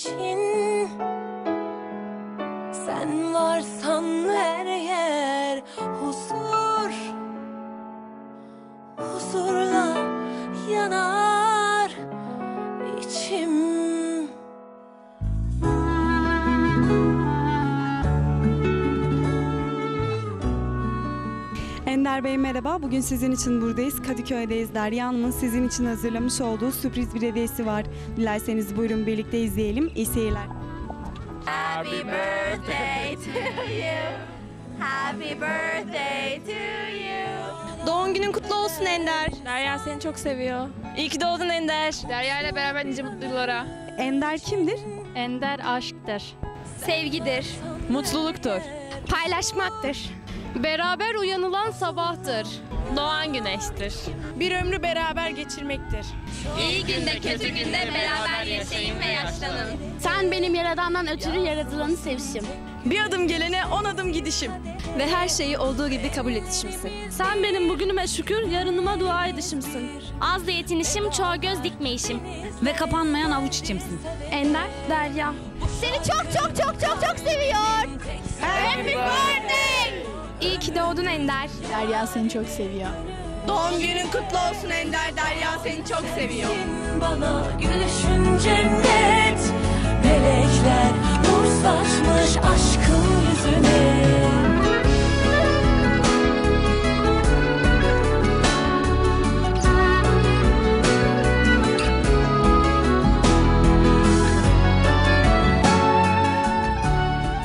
için. Sen varsan her Ender Bey merhaba. Bugün sizin için buradayız. Kadıköy'deyiz. Derya Hanım'ın sizin için hazırlamış olduğu sürpriz bir hediyesi var. Dilerseniz buyurun birlikte izleyelim. İyi seyirler. Happy birthday to you. Happy birthday to you. Doğum günün kutlu olsun Ender. Derya seni çok seviyor. İyi ki doğdun Ender. Derya ile beraber nice mutlu yıllara. Ender kimdir? Ender aşktır. Sevgidir. Mutluluktur. Paylaşmaktır. Beraber uyanılan sabahtır. Doğan güneştir. Bir ömrü beraber geçirmektir. İyi günde kötü günde beraber yaşayın ve yaşlanın. Sen benim yaradandan ötürü yaratılanı sevişim. Bir adım gelene on adım gidişim. Ve her şeyi olduğu gibi kabul edişimsin. Sen benim bugünüme şükür, yarınıma dua edişimsin. Az da yetinişim, çoğu göz dikmeyişim. ve kapanmayan avuç içimsin. Ender, Derya. Seni çok çok çok çok çok seviyor. Doğdun Ender. Derya seni çok seviyor. Doğum günün kutlu olsun Ender. Derya seni çok seviyor. Bana gülüşün cennet Melekler nur saçmış aşkın yüzüne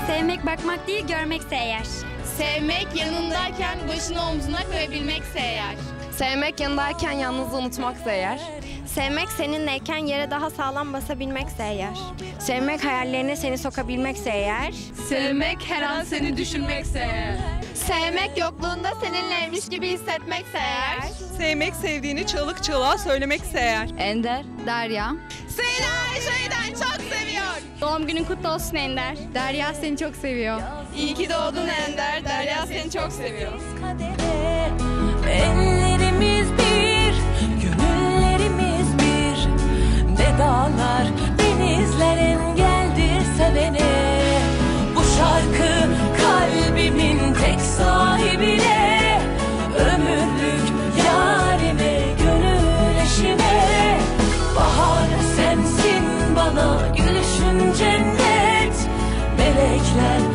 Sevmek bakmak değil, görmekse eğer. Sevmek yanındayken başını omzuna koyabilmekse eğer. Sevmek yanındayken yalnızlığı unutmaksa eğer. Sevmek seninleyken yere daha sağlam basabilmekse eğer. Sevmek hayallerine seni sokabilmekse eğer. Sevmek her an seni düşünmekse eğer. Sevmek yokluğunda seninleymiş gibi hissetmekse eğer. Sevmek sevdiğini çalık çalığa söylemekse eğer. Ender, Derya. Seni her şeyden çok seviyor. Doğum günün kutlu olsun Ender. Derya seni çok seviyor. İyi ki doğdun Ender. Derya seni çok seviyor. Ellerimiz bir, gönüllerimiz bir. Ne dağlar, denizler engeldir sevene. Bu şarkı kalbimin tek sahibine. Ömürlük yarime, gönül. Bahar sensin bana, gülüşün cennet. Melekler